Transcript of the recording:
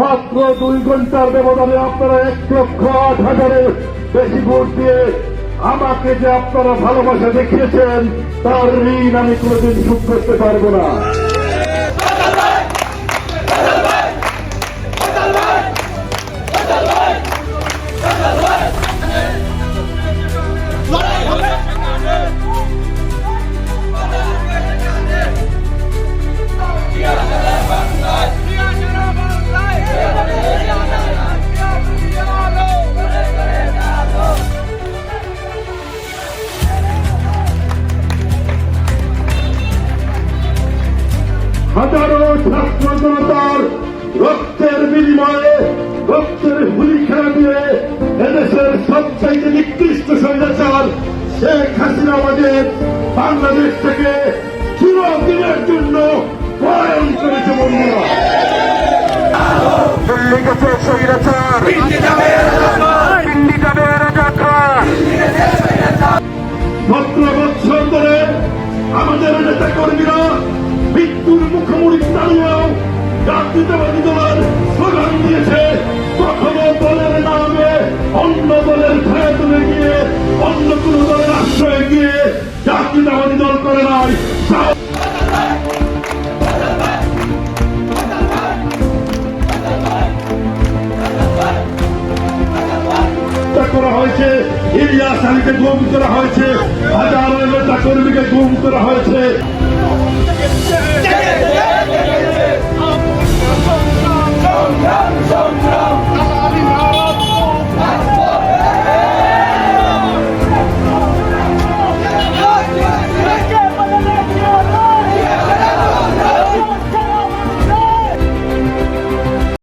মাত্র দুই ঘণ্টার ব্যবধানে আপনারা এক লক্ষ আট হাজারের বেশি ভোট দিয়ে আমাকে যে আপনারা ভালোবাসা দেখিয়েছেন, তার ঋণ আমি কোনোদিন শোধ করতে পারব না। হাজারো ছাত্র জনতার রক্তের বিনিময়ে রক্তের হুলি খেলা দিয়ে এদেশের সবচাইতে নিকৃষ্ট স্বৈরাচার শেখ হাসিনা আমাদের বাংলাদেশ থেকে চিরদিনের জন্য পলায়ন করেছে বন্ধুরা। স্বৈরাচার। সতেরো বছর ধরে আমাদের নেতা কর্মীরা মৃত্যুর জাতীয়তাবাদী দলের স্লোগান দিয়েছে কখনো দলের নামে অন্য দলের ছায়া তুলে গিয়ে, অন্য কোন দলের আশ্রয়ে গিয়ে জাতীয়তাবাদী দল করে নাই। করা হয়েছে, ইলিয়াস আলীকে গুম করা হয়েছে, হাজারো নেতা কর্মীকে গুম করা হয়েছে।